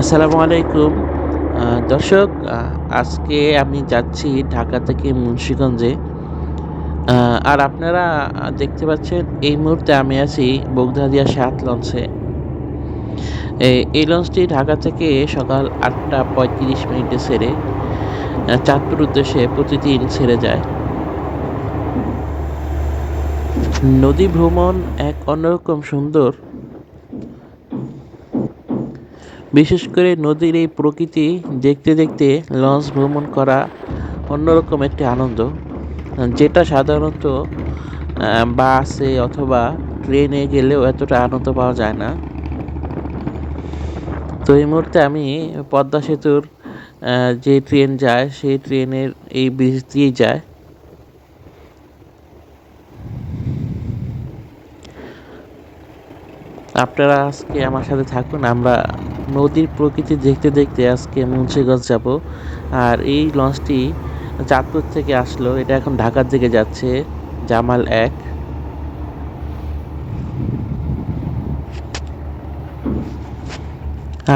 আসসালামু আলাইকুম। দর্শক আজকে আমি যাচ্ছি ঢাকা থেকে মুন্সিগঞ্জে। আর আপনারা দেখতে পাচ্ছেন, এই মুহূর্তে আমি আছি বগধাদিয়া সাত লঞ্চে। এই লঞ্চটি ঢাকা থেকে সকাল আটটা পঁয়ত্রিশ মিনিটে ছেড়ে চাঁদপুর উদ্দেশ্যে প্রতিদিন ছেড়ে যায়। নদী ভ্রমণ এক অন্যরকম সুন্দর বিশেষ করে নদীর এই প্রকৃতি দেখতে দেখতে লঞ্চ ভ্রমণ করা অন্যরকম একটি আনন্দ, যেটা সাধারণত বাসে অথবা ট্রেনে গেলেও এতটা আনন্দ পাওয়া যায় না। তো এই মুহূর্তে আমি পদ্মা সেতুর যে ট্রেন যায়, সেই ট্রেনের এই ব্রিজ দিয়েই যায়। আপনারা আজকে আমার সাথে থাকুন, আমরা নদীর প্রকৃতি দেখতে দেখতে আজকে মুন্সিগঞ্জ যাব। আর এই লঞ্চটি চাঁদপুর থেকে আসলো, এটা এখন ঢাকার দিকে যাচ্ছে, জামাল এক।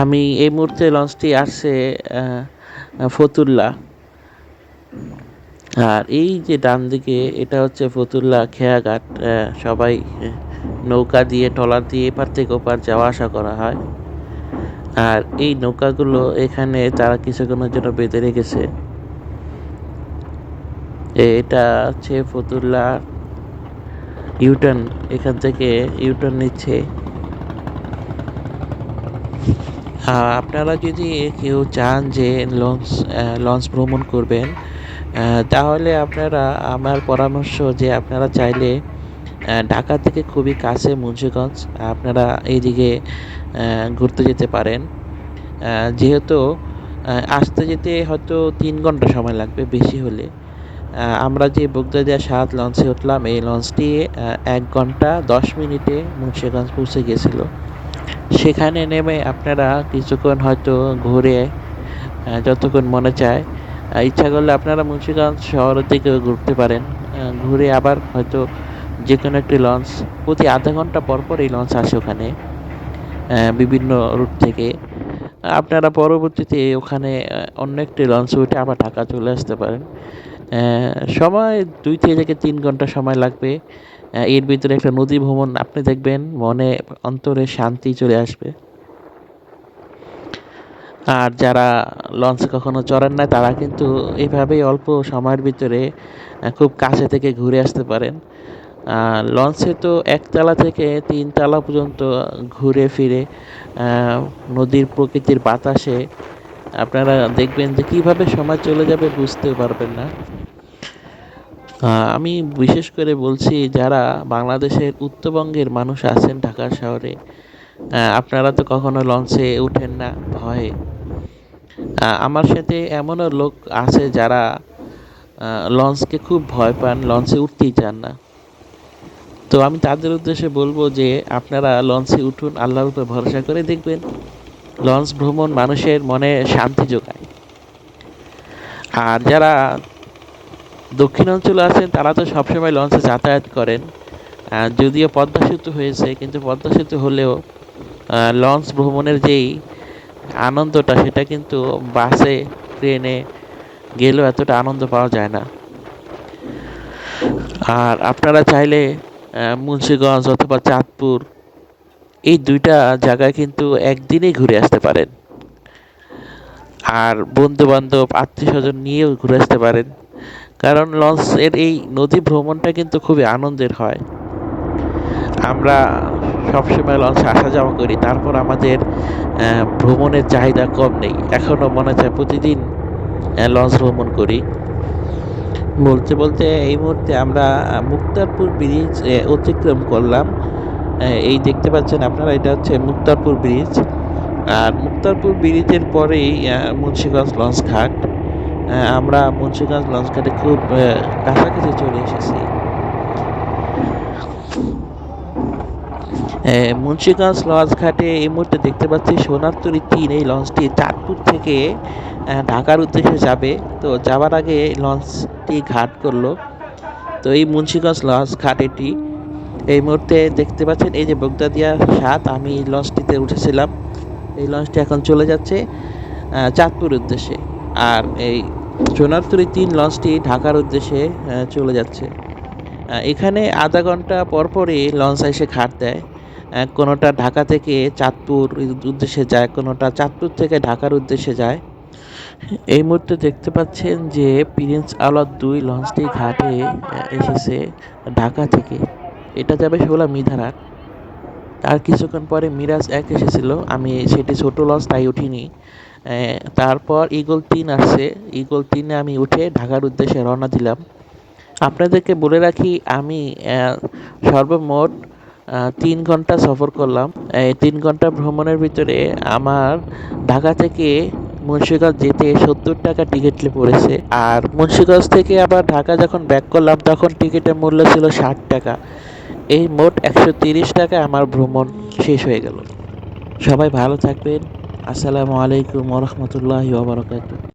আমি এই মুহূর্তে লঞ্চটি আসছে ফতুল্লা। আর এই যে ডান দিকে এটা হচ্ছে ফতুল্লা খেয়াঘাট সবাই নৌকা দিয়ে ট্রলার দিয়ে, এপার থেকে ওপার যাওয়া আসা করা হয়। আর এই নৌকাগুলো এখানে তারা কিছুক্ষণের জন্য বেঁধে রেখেছে। এটা হচ্ছে ফতুল্লা ইউটার্ন এখান থেকে ইউটার্ন নিচ্ছে। আপনারা যদি কেউ চান যে লঞ্চ লঞ্চ ভ্রমণ করবেন তাহলে আপনারা আমার পরামর্শ যে আপনারা চাইলে ঢাকা থেকে খুবই কাছে মুন্সিগঞ্জ। আপনারা এইদিকে ঘুরতে যেতে পারেন। যেহেতু আসতে যেতে হয়তো তিন ঘণ্টা সময় লাগবে বেশি হলে। আমরা যে বগদাদিয়া সাত লঞ্চে উঠলাম, এই লঞ্চটি এক ঘণ্টা দশ মিনিটে মুন্সিগঞ্জ পৌঁছে গিয়েছিল সেখানে নেমে আপনারা কিছুক্ষণ হয়তো ঘুরে যতক্ষণ মনে চায় ইচ্ছা করলে আপনারা মুন্সিগঞ্জ শহরের দিকেও ঘুরতে পারেন। ঘুরে আবার হয়তো যে কোনো একটি লঞ্চ প্রতি আধা ঘণ্টা পর পর এই লঞ্চ আসে ওখানে বিভিন্ন রুট থেকে। আপনারা পরবর্তীতে ওখানে অন্য একটি লঞ্চে উঠে আবার ঢাকা চলে আসতে পারেন। সময় দুই থেকে তিন ঘণ্টা সময় লাগবে। এর ভিতরে একটা নদী ভ্রমণ আপনি দেখবেন, মনে অন্তরে শান্তি চলে আসবে। আর যারা লঞ্চে কখনো চড়েন না তারা কিন্তু এভাবেই অল্প সময়ের ভিতরে খুব কাছে থেকে ঘুরে আসতে পারেন। লঞ্চে তো একতলা থেকে তিনতলা পর্যন্ত ঘুরে ফিরে নদীর প্রকৃতির বাতাসে আপনারা দেখবেন যে কীভাবে সময় চলে যাবে বুঝতেও পারবেন না। আমি বিশেষ করে বলছি যারা বাংলাদেশের উত্তরবঙ্গের মানুষ আছেন ঢাকা শহরে আপনারা তো কখনো লঞ্চে উঠেন না, ভয়ে। আমার সাথে এমনও লোক আছে যারা লঞ্চকে খুব ভয় পান, লঞ্চে উঠতেই চান না। তো আমি তাদের উদ্দেশ্যে বলব যে আপনারা লঞ্চে উঠুন, আল্লাহর উপর ভরসা করে দেখবেন। লঞ্চ ভ্রমণ মানুষের মনে শান্তি যোগায়। আর যারা দক্ষিণ অঞ্চলে আছেন, তারা তো সবসময় লঞ্চে যাতায়াত করেন। যদিও পদ্মা সেতু হয়েছে, কিন্তু পদ্মা সেতু হলেও লঞ্চ ভ্রমণের যেই আনন্দটা, সেটা কিন্তু বাসে, ট্রেনে গেলেও এতটা আনন্দ পাওয়া যায় না। আর আপনারা চাইলে মুন্সিগঞ্জ অথবা চাঁদপুর, এই দুইটা জায়গায় কিন্তু একদিনেই ঘুরে আসতে পারেন। আর বন্ধু বান্ধব আত্মীয় স্বজন নিয়েও ঘুরে আসতে পারেন। কারণ লঞ্চের এই নদী ভ্রমণটা কিন্তু খুবই আনন্দের হয়। আমরা সবসময় লঞ্চে আসা যাওয়া করি, তারপর আমাদের ভ্রমণের চাহিদা কম নেই। এখনও মনে চায় প্রতিদিন লঞ্চ ভ্রমণ করি। বলতে বলতে এই মুহূর্তে আমরা মুক্তারপুর ব্রিজ অতিক্রম করলাম। এই দেখতে পাচ্ছেন আপনারা, এটা হচ্ছে মুক্তারপুর ব্রিজ আর মুক্তারপুর ব্রিজের পরেই মুন্সিগঞ্জ লঞ্চ ঘাট। আমরা মুন্সিগঞ্জ লঞ্চ ঘাটে খুব কাছাকাছি চলে এসেছি। মুন্সিগঞ্জ লঞ্চ ঘাটে এই মুহূর্তে দেখতে পাচ্ছি সোনারতরী তিন, এই লঞ্চটি চাঁদপুর থেকে ঢাকার উদ্দেশ্যে যাবে। তো যাওয়ার আগে লঞ্চটি ঘাট করল। তো এই মুন্সিগঞ্জ লঞ্চ ঘাট এটি। এই মুহূর্তে দেখতে পাচ্ছেন এই যে বগদাদিয়া সাত, আমি এই লঞ্চটিতে উঠেছিলাম। এই লঞ্চটি এখন চলে যাচ্ছে চাঁদপুর উদ্দেশ্যে। আর এই সোনারতরী তিন লঞ্চটি ঢাকার উদ্দেশ্যে চলে যাচ্ছে। এখানে আধা ঘণ্টা পরপরই লঞ্চ এসে ঘাট দেয়। কোনোটা ঢাকা থেকে চাঁদপুর উদ্দেশ্যে যায়, কোনোটা চাঁদপুর থেকে ঢাকার উদ্দেশ্যে যায়। এই মুহূর্তে দেখতে পাচ্ছেন যে প্রিন্স আওলাদ দুই লঞ্চটি ঘাটে এসেছে ঢাকা থেকে। এটা যাবে ষোলা মিধারাট তার কিছুক্ষণ পরে মিরাজ এক এসেছিল, আমি সেটি ছোট লঞ্চ, তাই উঠিনি। তারপর ইগল তিন আসছে। ইগল তিনে আমি উঠে ঢাকার উদ্দেশ্যে রওনা দিলাম। আপনাদেরকে বলে রাখি, আমি সর্বমোট তিন ঘণ্টা সফর করলাম। এই তিন ঘণ্টা ভ্রমণের ভিতরে আমার ঢাকা থেকে মুন্সিগঞ্জ যেতে সত্তর টাকা টিকিট পড়েছে। আর মুন্সিগঞ্জ থেকে আবার ঢাকা যখন ব্যাক করলাম, তখন টিকিটের মূল্য ছিল ষাট টাকা। এই মোট একশো তিরিশ টাকায় আমার ভ্রমণ শেষ হয়ে গেল। সবাই ভালো থাকবেন। আসসালামু আলাইকুম ওরহমতুল্লাহি ওবরাকাতুহ